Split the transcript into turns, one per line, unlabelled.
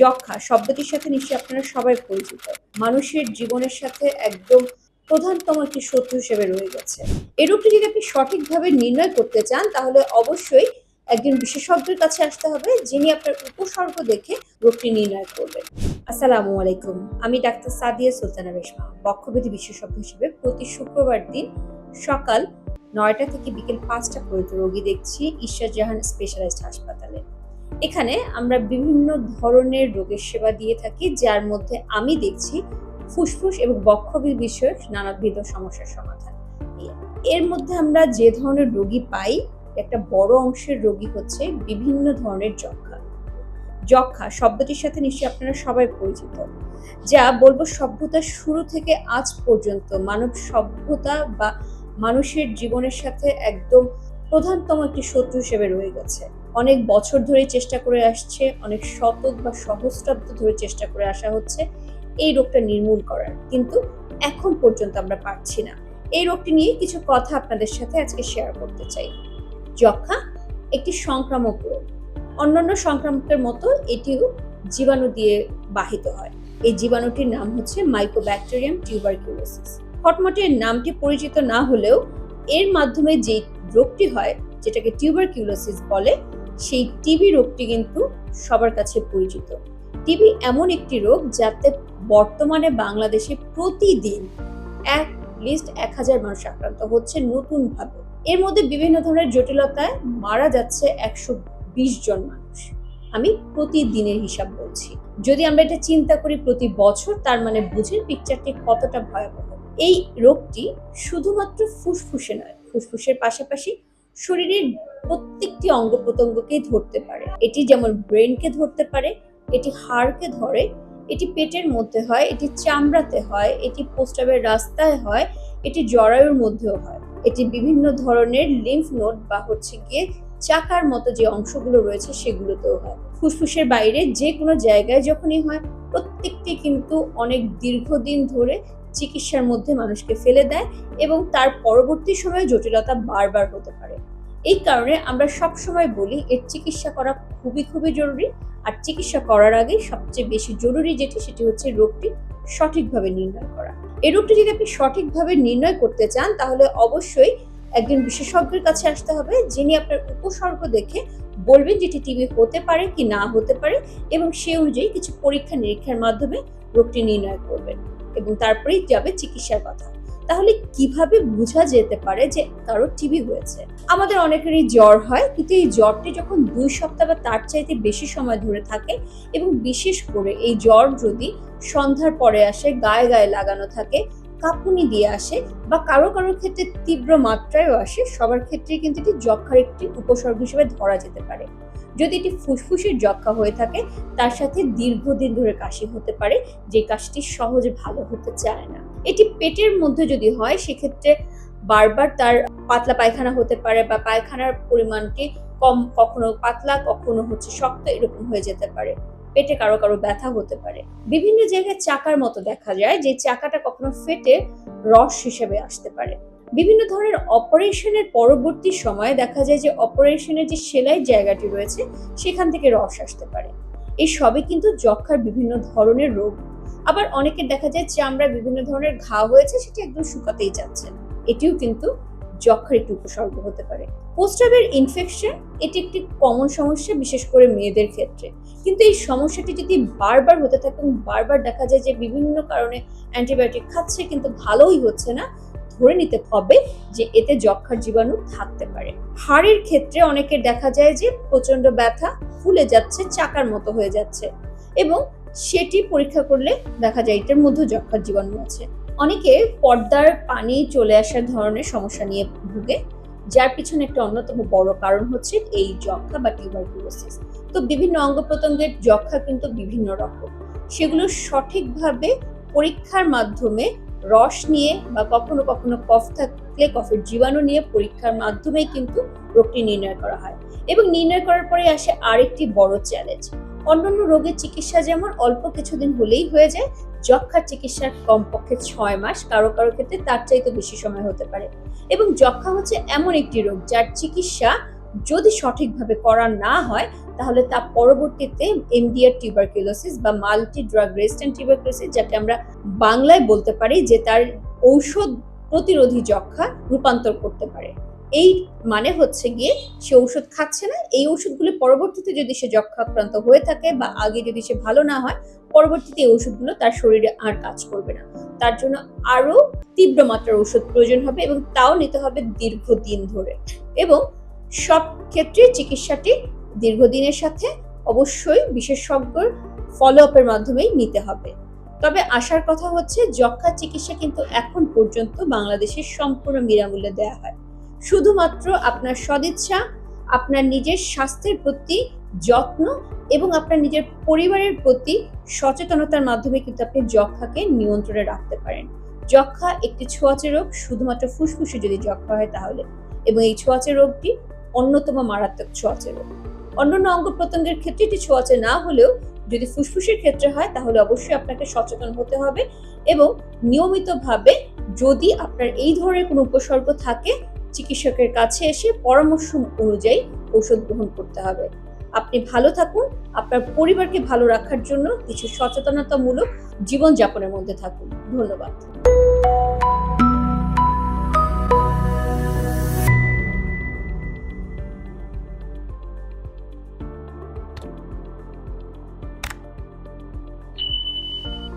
যক্ষা শব্দটির সাথে নিশ্চয়ই আপনারা সবাই পরিচিত। মানুষের জীবনের সাথে একদম প্রধানতম একটি শত্রু হিসেবে রয়ে গেছে। এই রোগটি যদি আপনি সঠিকভাবে নির্ণয় করতে চান, তাহলে অবশ্যই একজন বিশেষজ্ঞের কাছে আসতে হবে, যিনি আপনার উপসর্গ দেখে রোগটি নির্ণয় করবেন। আসসালামু আলাইকুম। আমি ডাক্তার সাদিয়া সুলতানা রেশমা বক্ষব্যাধি বিশেষজ্ঞ হিসেবে প্রতি শুক্রবার দিন সকাল নয়টা থেকে বিকেল পাঁচটা পর্যন্ত রোগী দেখছি, ঈশ্বর জাহান স্পেশালাইজড হাসপাতালে। এখানে আমরা বিভিন্ন ধরনের রোগের সেবা দিয়ে থাকি, যার মধ্যে আমি দেখছি ফুসফুস এবং বক্ষবিদ বিষয়ক নানাবিধ সমস্যার সমাধান। এর মধ্যে আমরা যে ধরনের রোগী পাই, একটা বড় অংশের রোগী হচ্ছে বিভিন্ন ধরনের যক্ষা যক্ষা শব্দটির সাথে নিশ্চয়ই আপনারা সবাই পরিচিত, যা বলব সভ্যতার শুরু থেকে আজ পর্যন্ত মানব সভ্যতা বা মানুষের জীবনের সাথে একদম প্রধানতম একটি শত্রু হিসেবে রয়ে গেছে। অনেক বছর ধরে চেষ্টা করে আসছে, অনেক শতক বা সহস্রাব্দ ধরে চেষ্টা করে আসা হচ্ছে এই রোগটা নির্মূল করার। কিন্তু এখন পর্যন্ত আমরা পারছি না। এই রোগটি নিয়ে কিছু কথা আপনাদের সাথে আজকে শেয়ার করতে চাই। যক্ষা একটি সংক্রামক রোগ। অন্যান্য সংক্রামকের মতো এটিও জীবাণু দিয়ে বাহিত হয়। এই জীবাণুটির নাম হচ্ছে মাইক্রোব্যাকটেরিয়াম টিউবারকিউলোসিস খটমটে নামটি পরিচিত না হলেও এর মাধ্যমে যে রোগটি হয়, যেটাকে টিউবারকিউলোসিস বলে সেই টিবি রোগটি কিন্তু সবার কাছে পরিচিত। টিবি এমন একটি রোগ যাতে বর্তমানে বাংলাদেশে প্রতিদিন এক লিস্ট এক হাজার মানুষ আক্রান্ত হচ্ছে নতুন ভাবে এর মধ্যে বিভিন্ন ধরনের জটিলতায় মারা যাচ্ছে একশো বিশ জন মানুষ। আমি প্রতিদিনের হিসাব বলছি। যদি আমরা এটা চিন্তা করি প্রতি বছর, তার মানে বুঝেন পিকচারটি কতটা ভয়াবহ। এই রোগটি শুধুমাত্র ফুসফুসে নয়, ফুসফুসের পাশাপাশি শরীরের প্রত্যেকটি অঙ্গ প্রত্যঙ্গকেই ধরতে পারে। এটি যেমন ব্রেনকে ধরতে পারে, এটি হাড়কে ধরে, এটি পেটের মধ্যে হয়, এটি চামড়াতে হয়, এটি প্রস্রাবের রাস্তায় হয়, এটি জরায়ুর মধ্যেও হয়। এটি বিভিন্ন ধরনের লিম্ফ নোড বা হচ্ছে গিয়ে চাকার মতো যে অংশগুলো রয়েছে সেগুলোতেও হয়। ফুসফুসের বাইরে যে কোনো জায়গায় যখনই হয়, প্রত্যেকটি কিন্তু অনেক দীর্ঘদিন ধরে চিকিৎসার মধ্যে মানুষকে ফেলে দেয় এবং তার পরবর্তী সময়ে জটিলতা বারবার হতে পারে। এই কারণে আমরা সব সময় বলি, এর চিকিৎসা করা খুবই খুবই জরুরি আর চিকিৎসা করার আগে সবচেয়ে বেশি জরুরি যেটি, সেটি হচ্ছে রোগটি সঠিকভাবে নির্ণয় করা। এই রোগটি যদি আপনি সঠিকভাবে নির্ণয় করতে চান, তাহলে অবশ্যই একজন বিশেষজ্ঞের কাছে আসতে হবে, যিনি আপনার উপসর্গ দেখে বলবেন যেটি টিবি হতে পারে কি না হতে পারে এবং সে অনুযায়ী কিছু পরীক্ষা নিরীক্ষার মাধ্যমে রোগটি নির্ণয় করবেন। এবং তারপরেই যাবে চিকিৎসার কথা। তাহলে কীভাবে বোঝা যেতে পারে যে কারোর টিবি হয়েছে? আমাদের অনেকেরই জ্বর হয়, কিন্তু এই জ্বরটি যখন দুই সপ্তাহ বা তার চাইতে বেশি সময় ধরে থাকে এবং বিশেষ করে এই জ্বর যদি সন্ধ্যার পরে আসে, গায়ে গায়ে লাগানো থাকে, কাঁপুনি দিয়ে আসে বা কারও কারও ক্ষেত্রে তীব্র মাত্রায়ও আসে, সবার ক্ষেত্রে কিন্তু এটি যক্ষার একটি উপসর্গ হিসেবে ধরা যেতে পারে। যদি এটি ফুসফুসের যক্ষা হয়ে থাকে, তার সাথে দীর্ঘদিন ধরে কাশি হতে পারে, যে কাশটি সহজে ভালো হতে চায় না। এটি পেটের মধ্যে যদি হয়, সেক্ষেত্রে বারবার তার পাতলা পায়খানা হতে পারে বা পায়খানার পরিমাণটি কম, কখনো পাতলা, কখনো হচ্ছে শক্ত এরকম হয়ে যেতে পারে। পেটে কারও কারও ব্যথা হতে পারে। বিভিন্ন জায়গায় চাকার মতো দেখা যায়, যে চাকাটা কখনো ফেটে রস হিসেবে আসতে পারে। বিভিন্ন ধরনের অপারেশনের পরবর্তী সময়ে দেখা যায় যে অপারেশনের যে সেলাই জায়গাটি রয়েছে, সেখান থেকে রস আসতে পারে। এই সবই কিন্তু যক্ষার বিভিন্ন ধরনের রোগ। আবার অনেকে দেখা যায় চামড়ায় বিভিন্ন ধরনের ঘা হয়েছে, সেটি একদম শুকাতেই যাচ্ছে। না এটিও কিন্তু যক্ষার একটি উপসর্গ হতে পারে। প্রস্রাবের ইনফেকশন এটি একটি কমন সমস্যা, বিশেষ করে মেয়েদের ক্ষেত্রে। কিন্তু এই সমস্যাটি যদি বারবার হতে থাকে বারবার দেখা যায় যে বিভিন্ন কারণে অ্যান্টিবায়োটিক খাচ্ছে, কিন্তু ভালোই হচ্ছে না ধরে নিতে হবে যে এতে যক্ষার জীবাণু থাকতে পারে। হাড়ের ক্ষেত্রে অনেকের দেখা যায় যে প্রচণ্ড ব্যথা ফুলে যাচ্ছে, চাকার মতো হয়ে যাচ্ছে এবং সেটি পরীক্ষা করলে দেখা যায় এটার মধ্যে যক্ষার জীবাণু আছে। অনেকে পর্দার পানি চলে আসার ধরনের সমস্যা নিয়ে ভুগে, যার পিছনে একটা অন্যতম বড় কারণ হচ্ছে এই যক্ষা বা টিউবারকুলোসিস। তো বিভিন্ন অঙ্গ প্রত্যঙ্গের যক্ষা কিন্তু বিভিন্ন রকম। সেগুলো সঠিকভাবে পরীক্ষার মাধ্যমে রস নিয়ে বা কখনো কখনো কফ থাকলে কফের জীবাণু নিয়ে পরীক্ষার মাধ্যমে কিন্তু রোগটি নির্ণয় করা হয়। এবং নির্ণয় করার পরে আসে আরেকটি বড় চ্যালেঞ্জ অন্যান্য রোগের চিকিৎসা যেমন অল্প কিছুদিন হলেই হয়ে যায় যক্ষার চিকিৎসার কমপক্ষে ছয় মাস, কারও কারও ক্ষেত্রে তার চাইতে বেশি সময় হতে পারে। এবং যক্ষা হচ্ছে এমন একটি রোগ, যার চিকিৎসা যদি সঠিকভাবে করা না হয় তাহলে তা পরবর্তীতে এমডিআর টিউবারকিউলোসিস বা মাল্টি ড্রাগ রেজিস্ট্যান্ট টিউবারকিউলোসিস যাকে আমরা বাংলায় বলতে পারি যে তার ঔষধ প্রতিরোধী যক্ষা রূপান্তর করতে পারে। এই মানে হচ্ছে গিয়ে সে ঔষধ খাচ্ছে না, এই ওষুধগুলো পরবর্তীতে যদি সে যক্ষাক্রান্ত হয়ে থাকে বা আগে যদি সে ভালো না হয়, পরবর্তীতে এই ওষুধগুলো তার শরীরে আর কাজ করবে না। তার জন্য আরও তীব্র মাত্রার ওষুধ প্রয়োজন হবে এবং তাও নিতে হবে দীর্ঘদিন ধরে। এবং সব ক্ষেত্রে চিকিৎসাটি দীর্ঘদিনের সাথে অবশ্যই বিশেষজ্ঞর ফলো আপের মাধ্যমেই নিতে হবে। তবে আসার কথা হচ্ছে যক্ষা চিকিৎসা কিন্তু এখন পর্যন্ত বাংলাদেশে সম্পূর্ণ বিনামূল্যে দেওয়া হয়। শুধুমাত্র আপনার সদিচ্ছা, আপনার নিজের স্বাস্থ্যের প্রতি যত্ন এবং আপনার নিজের পরিবারের প্রতি সচেতনতার মাধ্যমে কিন্তু আপনি যক্ষাকে নিয়ন্ত্রণে রাখতে পারেন। যক্ষা একটি ছোঁয়াচে রোগ, শুধুমাত্র ফুসফুসে যদি যক্ষা হয় তাহলে। এবং এই ছোঁয়াচে রোগটি অন্যতম মারাত্মক ছোঁয়াচে রোগ। অন্যান্য অঙ্গ প্রত্যঙ্গের ক্ষেত্রে এটি ছোঁয়াচে না হলেও যদি ফুসফুসের ক্ষেত্রে হয়, তাহলে অবশ্যই আপনাকে সচেতন হতে হবে এবং নিয়মিতভাবে যদি আপনার এই ধরনের কোনো উপসর্গ থাকে, চিকিৎসকের কাছে এসে পরামর্শ অনুযায়ী ঔষধ গ্রহণ করতে হবে। আপনি ভালো থাকুন, আপনার পরিবারকে ভালো রাখার জন্য কিছু সচেতনতামূলক জীবনযাপনের মধ্যে থাকুন। ধন্যবাদ।